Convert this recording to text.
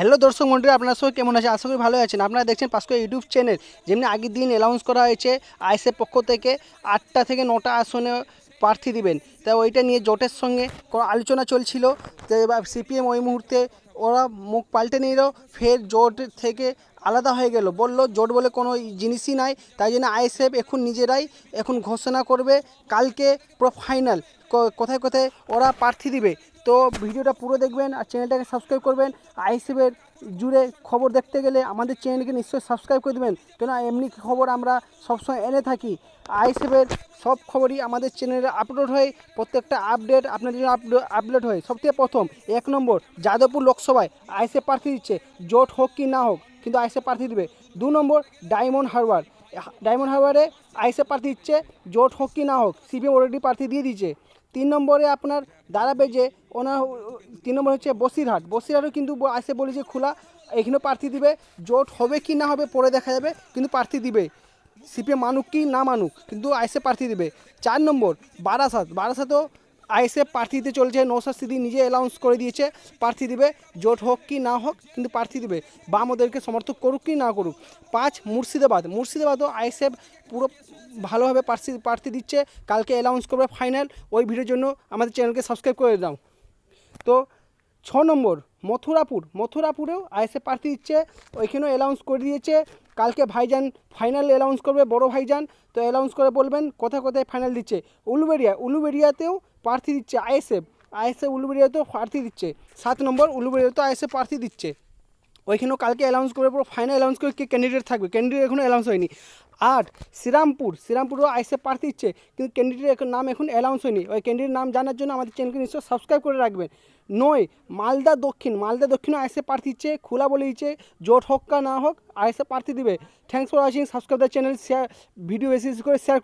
Hello দর্শক মন্ডলী, আপনার সবাই কেমন আছে আশা করি ভালো আছেন। আপনারা দেখছেন পাঁচকো ইউটিউব চ্যানেল। যেমনি আগের দিন অ্যানাউন্স করা হয়েছে আইসের পক্ষ থেকে আটটা থেকে নটা আসনে প্রার্থী দিবেন। তা ওইটা নিয়ে জোটের সঙ্গে কোনো আলোচনা চলছিল। তো এবার সিপিএম ওই মুহূর্তে ওরা মুখ পাল্টে নিল, ফের জোট থেকে আলাদা হয়ে গেল। বলল, জোট বলে কোনো জিনিসই নাই, তাই জন্য আইএসএফ এখন নিজেরাই এখন ঘোষণা করবে কালকে পুরো ফাইনাল। কোথায় কোথায় ওরা প্রার্থী দিবে। তো ভিডিওটা পুরো দেখবেন আর চ্যানেলটাকে সাবস্ক্রাইব করবেন। আইএসএফের জুড়ে খবর দেখতে গেলে আমাদের চ্যানেলকে নিশ্চয়ই সাবস্ক্রাইব করে দেবেন। কেন এমনি খবর আমরা সবসময় এনে থাকি। আইএসএফের সব খবরই আমাদের চ্যানেলে আপলোড হয়। প্রত্যেকটা আপডেট আপনাদের জন্য আপলোড হয়। সবথেকে প্রথম, এক নম্বর, যাদবপুর লোকসভায় আইএসএফ প্রার্থী দিচ্ছে, জোট হোক কি না হোক, কিন্তু আইএসএফ প্রার্থী দিবে। দু নম্বর, ডায়মন্ড হারবার ডায়মন্ড হারবারে আইএসএফ প্রার্থী দিচ্ছে, জোট হোক কি না হোক, সিপিএম অলরেডি প্রার্থী দিয়ে দিচ্ছে তিন নম্বরে আপনার দাঁড়াবে যে, ওনার তিন নম্বর হচ্ছে বসিরহাট। বসিরহাটও কিন্তু আসে বলেছে খোলা, এখানেও প্রার্থী দিবে, জোট হবে কি না হবে পরে দেখা যাবে, কিন্তু প্রার্থী দিবে। সিপিএম মানুক কি না মানুক, কিন্তু আইসে প্রার্থী দেবে। চার নম্বর, বারাসাত। বারাসাতও আইএসএফ প্রার্থী দিতে চলছে নৌসাদ সিদ্দি নিজে অ্যানাউন্স করে দিয়েছে, প্রার্থী দিবে, জোট হোক কি না হোক, কিন্তু প্রার্থী দিবে। বাম ওদেরকে সমর্থক করুক কি না করুক। পাঁচ, মুর্শিদাবাদ। মুর্শিদাবাদও আইএসএফ পুরো ভালোভাবে প্রার্থী প্রার্থী দিচ্ছে, কালকে অ্যানাউন্স করবে ফাইনাল ওই ভিডিওর জন্য আমাদের চ্যানেলকে সাবস্ক্রাইব করে দাও। তো, ছ নম্বর মথুরাপুর, মথুরাপুরেও আইএসএফ প্রার্থী দিচ্ছে, ওইখানেও অ্যানাউন্স করে দিয়েছে। কালকে ভাইজান ফাইনাল অ্যানাউন্স করবে, বড় ভাইজান। তো অ্যানাউন্স করে বলবেন, কোথায় কোথায় ফাইনাল দিচ্ছে? উলুবেরিয়া উলুবেরিয়াতেও প্রার্থী দিচ্ছে আইএসএফ আইএসএফ উলুবেরিয়াতেও প্রার্থী দিচ্ছে। সাত নম্বর উলুবেরিয়াতেও আইএসএফ প্রার্থী দিচ্ছে। ওইখানেও কালকে অ্যানাউন্স করে, পুরো ফাইনাল অ্যানাউন্স করে কে ক্যান্ডিডেট থাকবে? ক্যান্ডিডেট এখনও অ্যানাউন্স হয়নি। আট, শ্রীরামপুর, শ্রীরামপুরও আইসে প্রার্থী দিচ্ছে কিন্তু ক্যান্ডিডেটের নাম এখন অ্যানাউন্স হয়নি। ওই ক্যান্ডিডেট নাম জানার জন্য আমাদের চ্যানেলকে নিশ্চয়ই সাবস্ক্রাইব করে রাখবেন। নয়, মালদা দক্ষিণ, মালদা দক্ষিণও আইসে প্রার্থী দিচ্ছে খোলা বলে দিচ্ছে, জোট হোক কা না হোক, আইসে প্রার্থী দিবে। Thanks for watching subscribe the channel share video বেশি করে শেয়ার